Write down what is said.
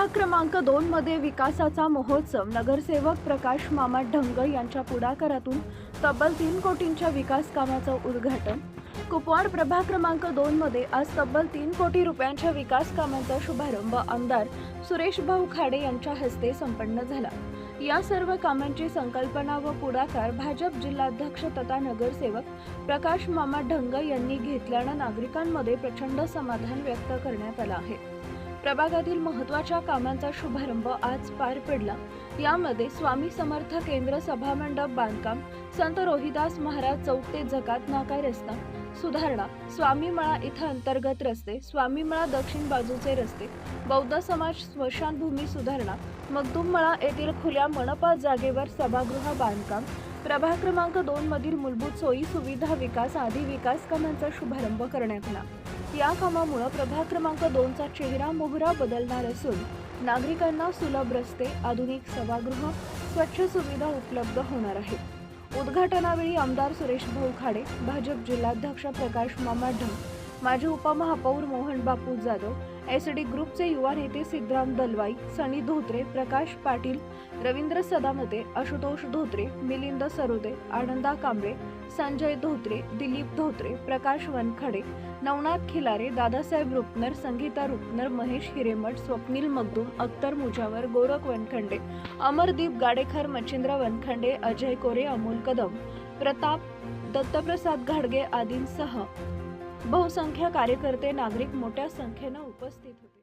मध्ये विकासाचा महोत्सव. नगरसेवक प्रकाश मामा ढंग यांच्या पुढाकारातून तब्बल तीन कोटींच्या विकास कामाचं उद्घाटन. कुपवाड प्रभाग क्रमांक दोन मध्ये आज तब्बल तीन कोटी रुपयांच्या विकास कामांचा शुभारंभ आमदार सुरेश भाऊ खाडे यांच्या हस्ते संपन्न झाला. या सर्व कामांची संकल्पना व पुढाकार भाजप जिल्हाध्यक्ष तथा नगरसेवक प्रकाश मामा ढंग यांनी घेतल्यानं नागरिकांमध्ये प्रचंड समाधान व्यक्त करण्यात आलं आहे. प्रभागातील महत्त्वाच्या कामांचा शुभारंभ आज पार पडला. यामध्ये स्वामी समर्थ केंद्र सभामंडप बांधकाम संत रोहिदास महाराज चौक ते जकात नाका रस्ता सुधारणा स्वामीमळा इथं अंतर्गत रस्ते स्वामीमळा दक्षिण बाजूचे रस्ते बौद्ध समाज स्मशानभूमी सुधारणा मगदुममळा येथील खुल्या मनपा जागेवर सभागृह बांधकाम प्रभाग क्रमांक दोन मधील मूलभूत सोयी सुविधा विकास आदी विकास कामांचा शुभारंभ करण्यात आला. या कामामुळं प्रभाग क्रमांक दोनचा चेहरा मोहरा बदलणार असून नागरिकांना सुलभ रस्ते आधुनिक सभागृह स्वच्छ सुविधा उपलब्ध होणार आहेत. उद्घाटनावेळी आमदार सुरेश भाऊ खाडे भाजप जिल्हाध्यक्ष प्रकाश मामा माजी उपमहापौर मोहन बापू जाधव एस डी ग्रुपचे युवा नेते सिद्धराम दलवाई सनी धोत्रे प्रकाश पाटील रवींद्र सदामते आशुतोष धोत्रे मिलिंद सरोदे आनंदा कांबळे संजय धोत्रे दिलीप धोत्रे प्रकाश वनखडे नवनाथ खिलारे दादासाहेब रुपनर संगीता रुपनर महेश हिरेमठ स्वप्नील मगदूम अख्तर मुजावर गोरख वनखंडे अमरदीप गाडेखर मच्छिंद्र वनखंडे अजय कोरे अमोल कदम प्रताप दत्तप्रसाद घाडगे आदींसह बहुसंख्य कार्यकर्ते नागरिक मोठ्या संख्येनं उपस्थित होते.